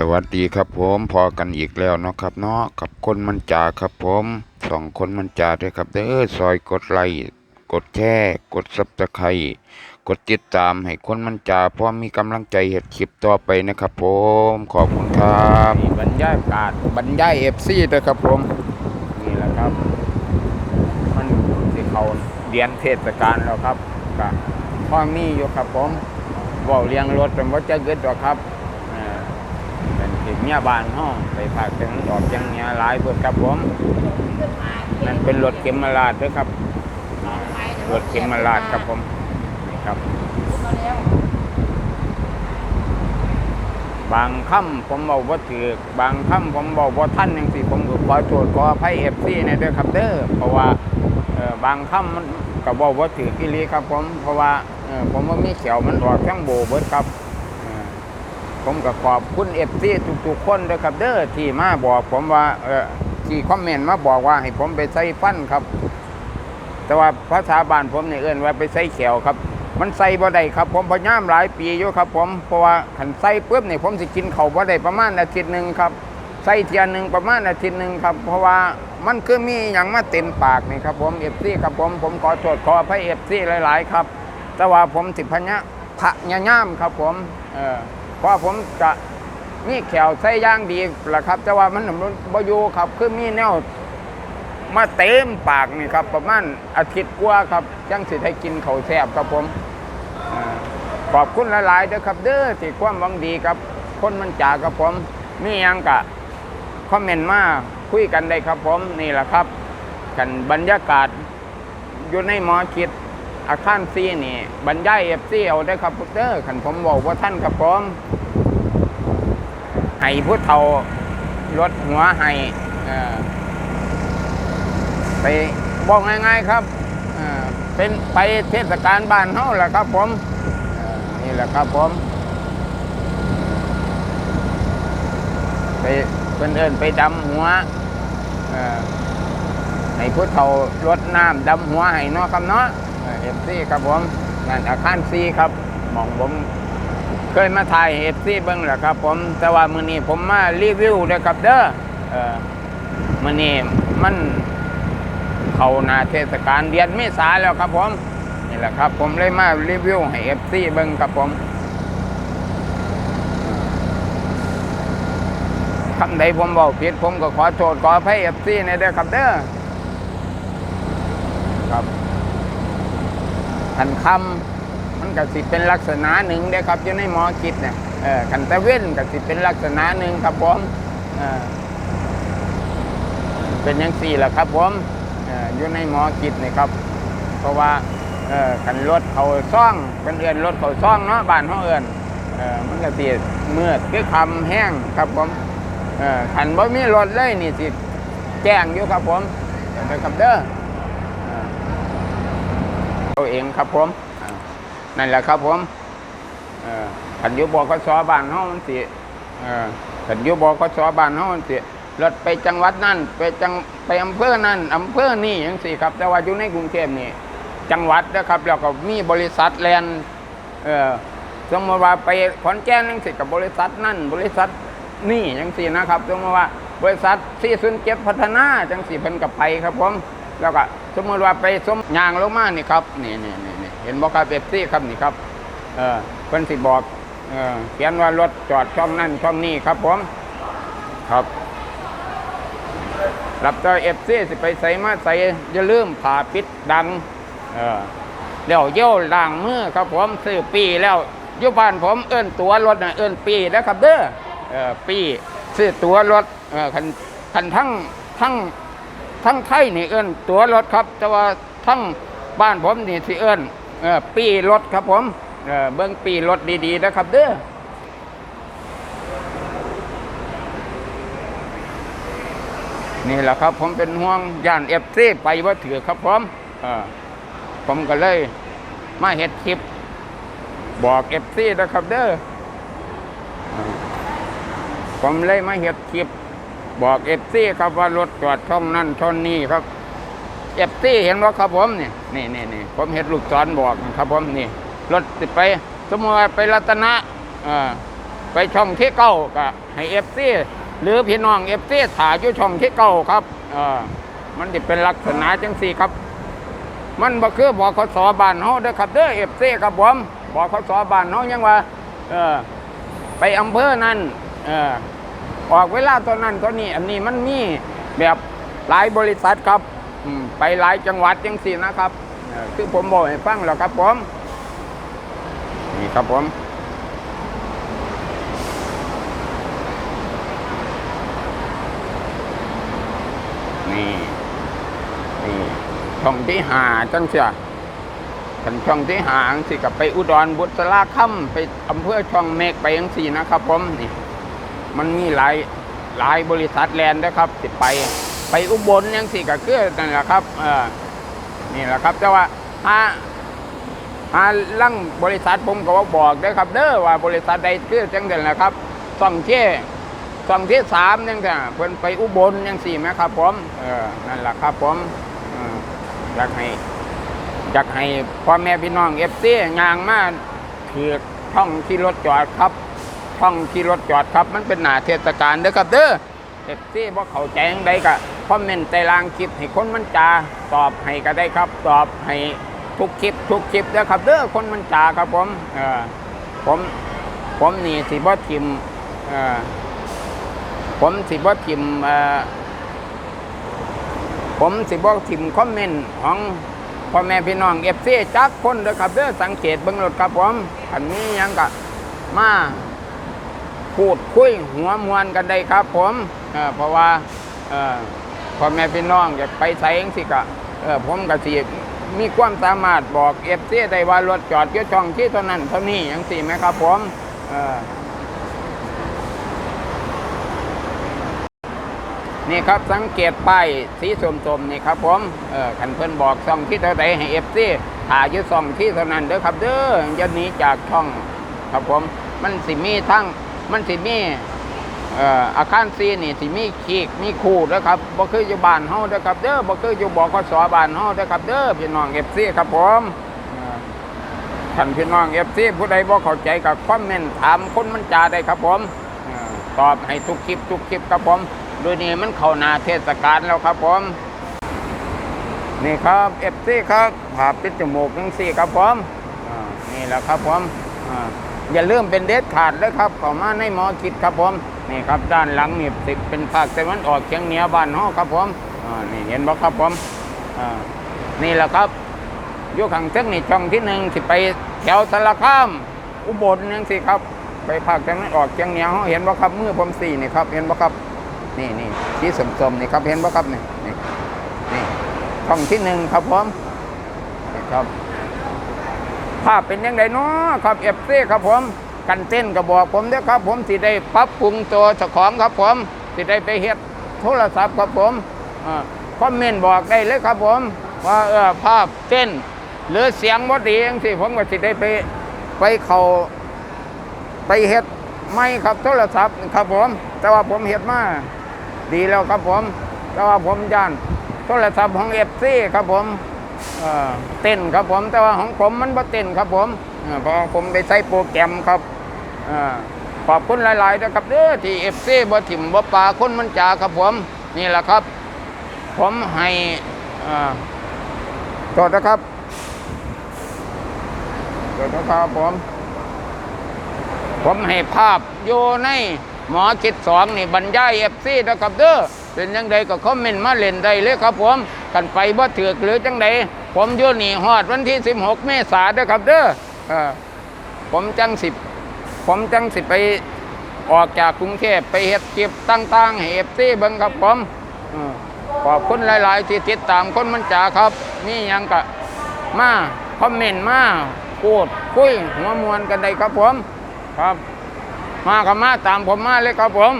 สวัสดีครับผมพอกันอีกแล้วเนาะครับเนาะกับคนมันจาครับผมสองคนมันจาด้วยครับเด้อซอยกดไลค์กดแชร์กดซับสไครต์กดติดตามให้คนมันจาพร้อมมีกำลังใจเห็ดคลิปต่อไปนะครับผมขอบคุณครับบรรยากาศบรรยายเอฟซีด้วยครับผมนี่แหละครับ มันสิเขาเดือนเทศกาลแล้วครับก็พ่อมีอยู่ครับผมเว่าเลี้ยงรถเป็นว่าจะเกิดหรอกครับเอ่อ เป็นที่เมียบ้านห้องไปพากถึงดอกจังเนี้ยหลายเบิดครับผมนั่นเป็นรถเข็มมาลาดด้วยครับรถเข็มมาลาดครับผมนี่ครับบางค่ำผมบอกว่าถือบางค่ำผมบอกว่าท่านยังสิผมก็ขอโทษขออภัยเอฟซีในเด้อครับเด้อเพราะว่าเอ่อบางค่ำมันก็บอกว่าถือกิลีครับผมเพราะว่าเอ่อผมว่ามีเขียวมันออกทั้งโบเบิดครับ ผมก็ขอบคุณเอฟซีทุกๆคนเด้อครับ เด้อที่มาบอกผมว่าเออที่คอมเมนต์มาบอกว่าให้ผมไปใส่ฟันครับ แต่ว่าภาษาบ้านผมเนี่ยเอื้นว่าไปใส่เขียวครับ มันใส่บ่ได้ครับ ผมพยายามหลายปีอยู่ครับ ผมเพราะว่าขันใส่ปุ๊บเนี่ยผมสิกินเข่าบ่ได้ประมาณอาทิตย์หนึ่งครับใส่เทียนหนึ่งประมาณอาทิตย์หนึ่งครับ เพราะว่ามันคือมีอย่างมาเต็มปากนี่ครับผมเอฟซีครับผมผมขอโทษขออภัยเอฟซีหลาย ๆ ครับ แต่ว่าผมสิพญะพะยะย่ามครับผมเออ ราะผมจะมีแขวใส่ย่างดีแหละครับ แต่ว่ามันบ่อยู่ครับคือมีแนวมาเต็มปากนี่ครับ ประมาณอาทิตย์กว่าครับยังสิให้กินเขาแซ่บครับผมอขอบคุณหลายๆเด้อครับเด้อที่ความหวังดีครับ คนมันจ่ากับผม มียังกะคอมเมนต์มาคุยกันได้ครับผมนี่แหละครับกันบรรยากาศอยู่ในหมอคิด อาคารซีนี่บรรยายเอฟซีเอาได้ครับเด้อขันผมบอกว่าท่านครับผมให้ผู้เฒ่าลดหัวให้ไปบอกง่ายๆครับเป็นไปเทศกาลบ้านเฮาแหละครับผมนี่แหละครับผม ไปเพิ่นเอินไปดำหัวให้ผู้เฒ่ารดน้ำดำหัวให้เนาะครับเนาะ เอฟซีครับผมนั่นอาคารซีครับหมองผมเคยมาถ่ายเอฟซีเบิ้งแหละครับ ผมแต่ว่ามือนี้ผมมารีวิวเด้ครับเด้อเออมือนี้มันเขานาเทศกาลเดือนเมษาแล้วครับผมนี่แหละครับ ผมเลยมารีวิวให้เอฟซีเบิ้งครับผมคำใดผมบอกผิดผมก็ขอโทษขออภัยเอฟซีในเด้อครับเด้อครับ ขันคำมันก็สิเป็นลักษณะหนึ่งเด้ครับอยู่ในหมอคิดเนี่ยเออขันตะเว้นก็สิเป็นลักษณะหนึ่งครับผมเออเป็นอยังสี่แหละครับผมเอ่ออยู่ในหมอกิจนี่ครับ เพราะว่าเออขันรถเขาซ่องเป็นเอื่อนรถเขาซ่องเนาะบ้านเขาเอือนเออมันก็ตีเมื่อคือคำแห้งครับผมเออขันบ่มีรถเลยนี่สิแจ้งอยู่ครับผมเดี๋ยวไปครับเด้อเอ่อ เอาเองครับผมอ่านั่นแหละครับผมเอ่อขันอยู่บกสบ้านเขามันสิเอ่อขันอยู่บกสบ้านเขามันสิรถไปจังหวัดนั่น ไปจังไปอำเภอนั่นอำเภอนี่ยังสี่ครับ แต่ว่าอยู่ในกรุงเทพนี่ จังหวัดนะครับแล้วก็มีบริษัทแลนด์เอ่อสมมติว่าไปขอนแก่นยังสิกับบริษัทนั่น บริษัทนี่ยังสี่นะครับสมมติว่าบริษัทที่ซุนเก็บพัฒนาจังสี่เพิ่นกับไปครับผม แล้วก็สมมติว่าไปสมยางลงมานี่ครับนี่นี่นี่เห็นบอกครับเอฟซีครับนี่ครับ เออเพิ่นสิบอกเออเขียนว่ารถจอดช่องนั่นช่องนี้ครับผมครับรับจ้าเอฟซีสิไปใส่มาใส่อย่าลืมผ่าปิดดังเออเดี๋ยวเยี่ยวล้างมือครับผมซื้อปีแล้วยุบานผมเอิ้นตัวรถนะเอิ้นปีแล้วครับเด้อเออปีซื้อตัวรถเออคันคันทั้งทั้ง ทั้งไทยนี่เอิ้นตัวรถครับ แต่ว่าทั้งบ้านผมนี่สิเอิ้นเออปีรถครับผมเบิ้องปีรถดีๆนะครับ เด้อนี่แหละครับ ผมเป็นห่วงย่านเอฟซีไปว่าถือครับผมผมก็เลยมาเห็ดคลิป บอกเอฟซีนะครับเด้อเออผมเลยมาเห็ดคลิป บอกเอฟซีครับว่ารถจอดช่องนั่นช่องนี้ครับเอฟซีเห็นว่าครับผมนี่นี่นี่นี่ผมเห็ดลูกศรบอกครับผมนี่รถติดไป สมมติว่าไปรัตนะอไปช่องที่เก้าก็ให้เอฟซีหรือพี่น้องเอฟซีถ่ายอยู่ช่องที่เก้าครับเออมันจะเป็นลักษณะจังสี่ครับ มันบ่คือบอกขสบานเฮาเด้อครับเด้อเอฟซีครับผมบอกขสบานเฮายังว่า เออไปอำเภอนั้นเออ ออกเวลาตัวนั้นตัวนี้ อันนี้มันมีแบบหลายบริษัทครับไปหลายจังหวัดจังสี่นะครับคือผมบอกให้ฟังแล้วครับผมนี่ครับผมนี่นี่ช่องที่หาจังเสียกันช่องที่หางสิกับไปอุดรบุตรลาค่ำไปอำเภอช่องเมกไปยังสี่นะครับผมนี่ มันมีหลายหลายบริษัทแลนด์นะครับสิดไป ไปอุบลยังสี่กับเกือนั่นแหละครับเออนี่แหละครับแต่ว่าถ้าหาลังบริษัทผมก็ว่าบอกได้ครับ เด้อว่าบริษัทใดคือจังเดินแหละครับส่องเที่ส่องเที่สามยังไงเพิ่นไปอุบลยังสี่ไหมครับผมเออนั่นแหละครับผมอยากให้อยากให้พ่อแม่พี่น้องเอฟซีงางมาคือช่องที่รถจอดครับ ช่องที่รถจอดครับ มันเป็นหนาเทศกาลเด้อครับเด้อเอฟซีบ่เข้าใจยังไดก็คอมเมนต์ใต้ล่างคลิปให้คนมันจาตอบให้ก็ได้ครับตอบให้ทุกคลิปทุกคลิปเด้อครับเด้อคนมันจ่าครับผมเออผมผมนี่สิบ่ทิมเออผมสิบ่ทิมเออผมสิบ่ทิมคอมเมนต์ของพ่อแม่พี่น้องเอฟซีจักคนเด้อครับเด้อสังเกตเบิ่งรถครับผมอันนี้ยังก็มา พูดคุยหัวมวนกันได้ครับผมเเพราะว่าพ่อแม่พี่น้องอยากไปใส่เองสิกะผมก็สิมีความสามารถบอกเอฟซีได้ว่ารถจอดอยู่ช่องที่เท่านั้นเท่านี้อย่างสี่ไหมครับผมนี่ครับสังเกตป้ายสีส้มๆนี่ครับผมขันเพิ่นบอกช่องที่เท่าใดให้เอฟซีถ่ายอยู่ช่องที่เท่านั้นเด้อครับเด้ออย่าหนีจากช่องครับผม มันสิมีทั้ง มันสิมีอ่ออาคารซีนี่สิมีขีกมีคูเด้อครับบ่คืออยู่บ้านเฮาเด้อครับ เด้อบ่คืออยู่บกสบ้านเฮาเด้อครับ เด้อพี่น้อง FC ครับผมอ่อท่านพี่น้อง FC ผู้ใดบ่เข้าใจก็คอมเมนต์ถามคนมันจาได้ครับผมอ่อตอบให้ทุกคลิปทุกคลิปครับผมโดยนี้มันเข้าหน้าเทศกาลแล้วครับผม นี่ครับ FC ครับภาพปิดจมูกจังซี่ครับผมอ่านี่แหละครับผมอ่า อย่าลืมเป็นเด็ดขาดเลยครับเข้ามาในหมอคิดครับผมนี่ครับด้านหลังนี่ติดเป็นภาคตะวันออกเฉียงเหนือบ้านเฮาครับผมอ่านี่เห็นบ่ครับผมอ่านี่แหละครับอยู่ข้างเทึงนี่ช่องที่หนึ่งสิไปแถวสารคามอุบลยังสิครับ ไปภาคตะวันออกเฉียงเหนือเฮาเห็นบ่ครับมือผมสี่นี่ครับ เห็นบ่ครับนี่นี่ที่สมๆนี่ครับเห็นบ่ครับนี่นี่ช่องที่หนึ่งครับผมนี่ครับ ภาพเป็นยังไงเนาะครับเอฟซีครับผมกันเต้นก็บอกผมเด้อครับ ผมสิได้ปรับปรุงตัวเจ้าของครับผมสิได้ไปเฮ็ดโทรศัพท์ครับผมคอมเมนต์บอกได้เลยครับผม ว่าเออภาพเต้น หรือเสียงบ่ดีจังซี่ผมก็สิได้ไปไปเขาไปเฮ็ดไม่ครับโทรศัพท์ครับผม แต่ว่าผมเฮ็ดมาดีแล้วครับผม แต่ว่าผมย่านโทรศัพท์ของ FC ครับผม เต้นครับผมแต่ว่าของผมมันบ่เต้นครับผมเอ่อเพราะผมไปใช้โปรแกรมครับขอบคุณหลายๆนะครับเด้อที่เอฟซีบ่ถิ่มบ่ปลาคนมันจ่าครับผมนี่แหละครับ ผมให้เอ่อนะครับโทษนะครับผม ผมให้ภาพอยู่ในหมอคิดสองนี่บรรยายเอฟซีนะครับเด้อเป็นยังไงก็คอมเมนต์มาเล่นได้เลยครับผม กันไปบ่ถือกหรือจังใดผมอยู่นี่ฮอดวันที่ 16 เมษาเด้อครับเด้ออผมจังสิบผมจังสิไปออกจากกรุงเทพไปเฮ็ดคลิปต่างๆให้เอฟซีเบิ่งครับผมอขอบคุณหลายๆ ที่ติดตามคนมันจ๋าครับ นี่ยังก็มาคอมเมนต์มาพูดคุยหัวมวนกันได้ครับผมครับ มากับมาตามผมมาเลยครับผม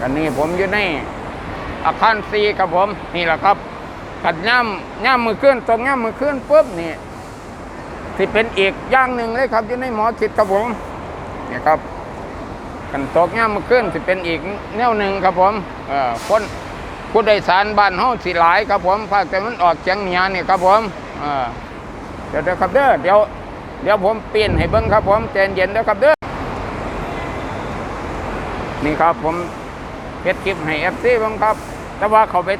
กันนี้ผมอยู่ใน อาคารซีครับผมนี่แหละครับขัดย่ำย่ำมือขึ้นตรงย่ำมือขึ้นปุ๊บนี่ที่เป็นอีกอย่างหนึ่งเลยครับอยู่ในหมอชิดครับผมนี่ครับกันตกย่ำมือขึ้นที่เป็นอีกแนวหนึ่งครับผมเออคนผู้โดยสารบ้านห้องสิหลายครับผมภาคต่มันออกเฉียงเหนือนี่ครับผมเออเดี๋ยวเดี๋ยวครับเด้อเดี๋ยวเดี๋ยวผมเปลี่ยนให้เบิ้งครับผมใจเย็นๆเด้อครับเด้อนี่ครับผมเฮ็ดคลิปให้เอฟซีบ้างครับ แต่ว่าเขาไป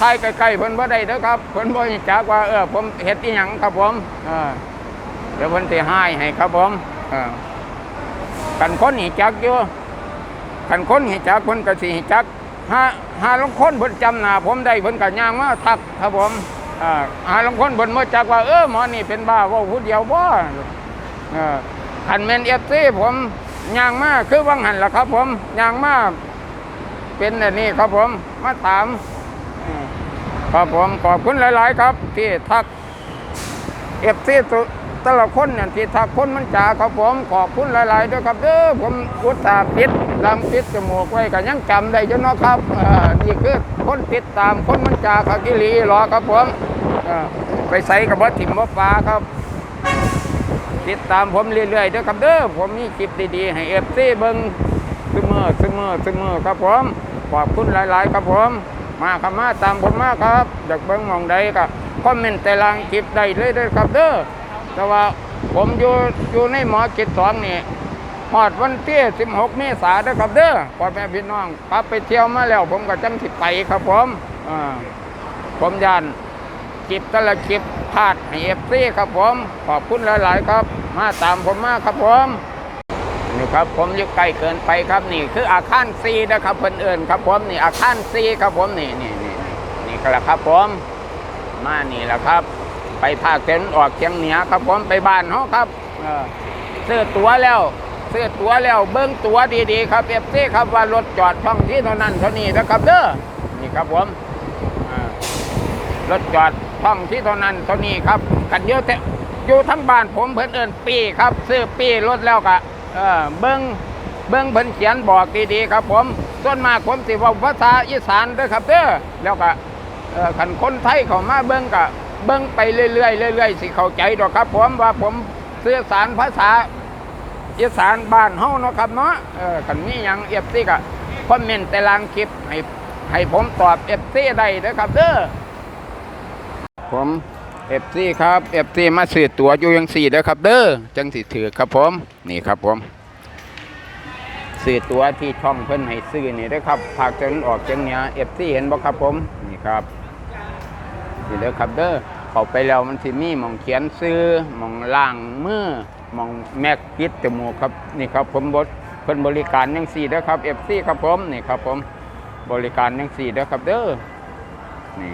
ถ่ายใกล้ๆเพิ่นบ่ได้เด้อครับเพิ่นบ่จักว่าเออผมเฮ็ดอีหยังครับผมเออเดี๋ยวเพิ่นสิให้ให้ครับผมเออกันคนหิจักอยู่กันคนหิจักเพิ่นก็สิหิจักหาหาลงคนเพิ่นจำหน้าผมได้เพิ่นก็ย่างมาทักครับผมเอ่าหาลงคนเพิ่นบ่จักว่าเออหมอนี่เป็นบ้าเว้าผู้เดียวบ่เออคันแม่น FC ผมย่างมาคือวังหันล่ะครับ ผมย่างมา เป็นอันนี้ครับผมมาถามครับผมขอบคุณหลาย ๆ ครับ ที่ทักเอฟซีแต่ละคนเนี่ยที่ทักคนมันจ่าครับผมขอบคุณหลาย ๆ ด้วยครับเด้อผมอุตส่าห์ปิดลำปิดจมูกไว้ก็ยังจำได้อยู่เนาะครับอ่อนี่คือคนติดตามคนมันจ่าขากิลีรอครับผมไปใส่กับวัดถิ่มวัดฟ้าครับ ติดตามผมเรื่อยๆด้อครับเด้อผมมีคลิปดี ๆ ให้เอฟซีเบิ้งซึมเมอร์ซึมเมอร์ซึมเมอร์ครับผม ขอบคุณหลาย ๆ ครับผม มาครับมาตามผมมาครับอยากเบิ้งมองใดก็คอมเมนต์แต่ลางคลิปได้เลยเด้อครับเด้อแต่ว่าผมอยู่อยู่ในหมอกิจสองนี่ฮอดวันที่16 เมษายนเด้อครับเด้อพ่อแม่พี่น้องครับไปเที่ยวมาแล้ว ผมก็จังสิไปครับผมอผมยานคลิปแต่ละคลิปพลาดให้เอฟซีครับผม ขอบคุณหลาย ๆ ครับ มาตามผมมาครับผม นี่ครับผมอยู่ใกล้เกินไปครับนี่ คืออาคารซีนะครับเพิ่อนเอิญครับผมนี่อาคารซีครับผมนี่นี่นี่นี่ก็แหละครับผมมานี่แหละครับ ไปภาคเต็นออกเชียงเหนือครับผมไปบ้านเขาครับเออซื้อตั๋วแล้วซื้อตั๋วแล้วเบิ้งตั๋วดีๆครับเอฟซีครับว่ารถจอดช่องที่เท่านั้นเท่านี้นะครับเด้อนี่ครับผมรถจอดท่องที่เท่านั้นเท่านี้ครับ กันเยอะแต่อยู่ทั้งบ้านผมเพิ่อนเอินปีครับซื้อปีรถแล้วก็ เออเบิ้งเบิ้งเพิ่นเขียนบอกดีๆครับผมส่วนมากผมสิว่าภาษาอีสานเด้อครับเด้อแล้วก็เออคันคนไทยเขามาเบิ้งก็เบิ้งไปเรื่อยๆเรื่อยๆสิเข้าใจดอกครับ ผมว่าผมสื่อสารภาษาอีสานบ้านเฮาเนาะครับเนาะเออคันมีหยังเอฟซีก็คอมเมนต์แต่ลางคลิปให้ให้ผมตอบเอฟซีได้เด้อครับเด้อผม เอฟซีครับเอฟซีมาซื้อตัวอยู่ยังสี่เด้อครับ เด้อจังสิถือครับผมนี่ครับผมซื้อตัวที่ช่องเพิ่นให้ซื้อนี่เด้ครับภาคตะวันออกเฉียงเหนือเอฟซีเห็นบ่ครับผมนี่ครับนี่เด้อครับเด้อเข้าไปแล้วมันสิมีมองเขียนซื้อมองล่างมือมองแม็กปิดจมูกครับนี่ครับผมบดเพิ่นบริการยังสี่เด้อครับเอฟซีครับผมนี่ครับผมบริการยังสี่เด้อครับเด้อนี่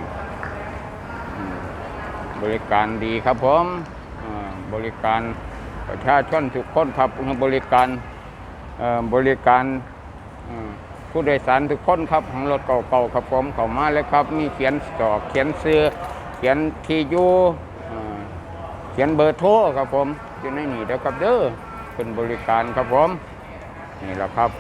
บริการดีครับผมบริการประชาชนทุกคนครับบริการบริการผู้โดยสารทุกคนครับของรถเก่าๆครับผมเข้ามาเลยครับ มีเขียนจอกเขียนเสื้อเขียนทีอยู่เขียนเบอร์โทรครับผมอยู่ในนี่เด้อครับเด้อเป็นบริการครับผมนี่แหละครับ